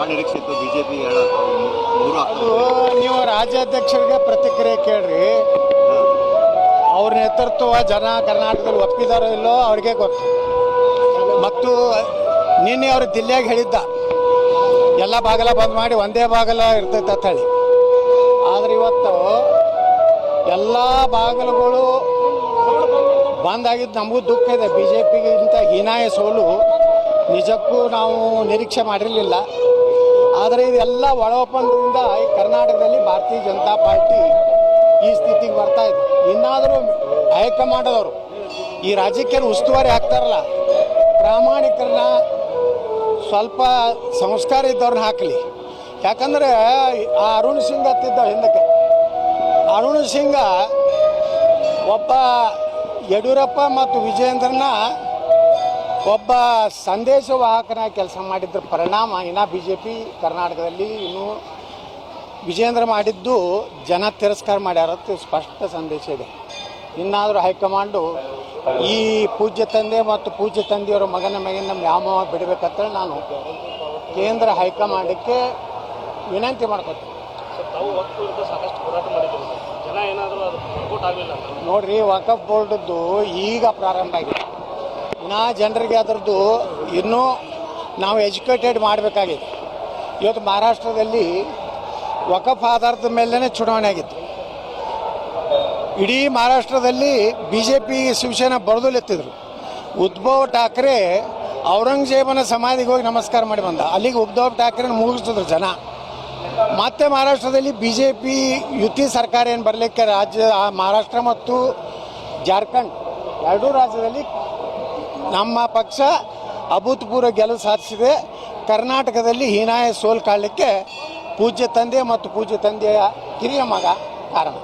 ಬಹಳ ನಿರೀಕ್ಷೆ ಇತ್ತು ಬಿಜೆಪಿ ನೀವು ರಾಜ್ಯಾಧ್ಯಕ್ಷರಿಗೆ ಪ್ರತಿಕ್ರಿಯೆ ಕೇಳ್ರಿ. ಅವ್ರ ನೇತೃತ್ವ ಜನ ಕರ್ನಾಟಕದಲ್ಲಿ ಒಪ್ಪಿದಾರೋ ಇಲ್ಲೋ ಅವ್ರಿಗೆ ಗೊತ್ತು. ಮತ್ತು ನಿನ್ನೆ ಅವರು ದಿಲ್ಲಿಯಾಗಿ ಹೇಳಿದ್ದ, ಎಲ್ಲ ಬಾಗಲ ಬಂದ್ ಮಾಡಿ ಒಂದೇ ಬಾಗಲ ಇರ್ತೈತೆ ಅಂತ ಆದ್ರೆ ಇವತ್ತು ಎಲ್ಲ ಬಾಗಿಲುಗಳು ಬಂದ್ ಆಗಿದ್ದು ನಮಗೂ ದುಃಖ ಇದೆ. ಬಿ ಜೆ ಪಿಗಿಂತ ಹೀನಾಯ ಸೋಲು ನಿಜಕ್ಕೂ ನಾವು ನಿರೀಕ್ಷೆ ಮಾಡಿರಲಿಲ್ಲ. ಆದರೆ ಇದೆಲ್ಲ ಒಳ ಕರ್ನಾಟಕದಲ್ಲಿ ಭಾರತೀಯ ಜನತಾ ಪಾರ್ಟಿ ಈ ಸ್ಥಿತಿಗೆ ಬರ್ತಾ ಇದೆ. ಇನ್ನಾದರೂ ಹೈಕಮಾಂಡದವರು ಈ ರಾಜ್ಯಕ್ಕೆ ಉಸ್ತುವಾರಿ ಹಾಕ್ತಾರಲ್ಲ ಪ್ರಾಮಾಣಿಕರನ್ನ ಸ್ವಲ್ಪ ಸಂಸ್ಕಾರ ಇದ್ದವ್ರನ್ನ ಹಾಕಲಿ. ಯಾಕಂದ್ರೆ ಆ ಅರುಣ್ ಸಿಂಗ್ ಹತ್ತಿದ್ದ ಹಿಂದಕ್ಕೆ. ಅರುಣ್ ಸಿಂಗ ಒಬ್ಬ ಯಡಿಯೂರಪ್ಪ ಮತ್ತು ವಿಜಯೇಂದ್ರನ ಒಬ್ಬ ಸಂದೇಶವಾಹಕನ ಕೆಲಸ ಮಾಡಿದ್ರ ಪರಿಣಾಮ ಇನ್ನು ಬಿ ಜೆ ಪಿ ಕರ್ನಾಟಕದಲ್ಲಿ ಇನ್ನೂ ವಿಜೇಂದ್ರ ಮಾಡಿದ್ದು ಜನ ತಿರಸ್ಕಾರ ಮಾಡ್ಯಾರ ಸ್ಪಷ್ಟ ಸಂದೇಶ ಇದೆ. ಇನ್ನಾದರೂ ಹೈಕಮಾಂಡು ಈ ಪೂಜ್ಯ ತಂದೆ ಮತ್ತು ಪೂಜ್ಯ ತಂದೆಯವರ ಮಗನ ಮಗನ ಯಾವ ಬಿಡಬೇಕಂತೇಳಿ ನಾನು ಕೇಂದ್ರ ಹೈಕಮಾಂಡಕ್ಕೆ ವಿನಂತಿ ಮಾಡ್ಕೊತೀನಿ. ನೋಡ್ರಿ ವಕಫ್ ಬೋರ್ಡದ್ದು ಈಗ ಪ್ರಾರಂಭ ಆಗಿದೆ. ಇನ್ನು ಜನರಿಗೆ ಅದರದ್ದು ಇನ್ನೂ ನಾವು ಎಜುಕೇಟೆಡ್ ಮಾಡಬೇಕಾಗಿದೆ. ಇವತ್ತು ಮಹಾರಾಷ್ಟ್ರದಲ್ಲಿ ವಕಫ್ ಆಧಾರದ ಮೇಲೇ ಚುನಾವಣೆ ಆಗಿತ್ತು. ಇಡೀ ಮಹಾರಾಷ್ಟ್ರದಲ್ಲಿ ಬಿ ಜೆ ಪಿ ಶಿವಸೇನಾ ಬರದಲೆತ್ತಿದ್ರು ಉದ್ಭವ್ ಠಾಕ್ರೆ ಔರಂಗಜೇಬನ ಸಮಾಧಿಗೆ ಹೋಗಿ ನಮಸ್ಕಾರ ಮಾಡಿ ಬಂದ. ಅಲ್ಲಿಗೆ ಉದ್ಧವ್ ಠಾಕ್ರೆ ಮುಗಿಸಿದ್ರು ಜನ. ಮತ್ತೆ ಮಹಾರಾಷ್ಟ್ರದಲ್ಲಿ ಬಿ ಜೆ ಪಿ ಯುತಿ ಸರ್ಕಾರ ಏನು ಬರಲಿಕ್ಕೆ ರಾಜ್ಯ ಮಹಾರಾಷ್ಟ್ರ ಮತ್ತು ಜಾರ್ಖಂಡ್ ಎರಡೂ ರಾಜ್ಯದಲ್ಲಿ ನಮ್ಮ ಪಕ್ಷ ಅಭೂತಪೂರ್ವ ಗೆಲುವು ಸಾಧಿಸಿದೆ. ಕರ್ನಾಟಕದಲ್ಲಿ ಹೀನಾಯ ಸೋಲು ಕಾಣಲಿಕ್ಕೆ ಪೂಜ್ಯ ತಂದೆ ಮತ್ತು ಪೂಜ್ಯ ತಂದೆಯ ಕಿರಿಯ ಮಗ ಕಾರಣ.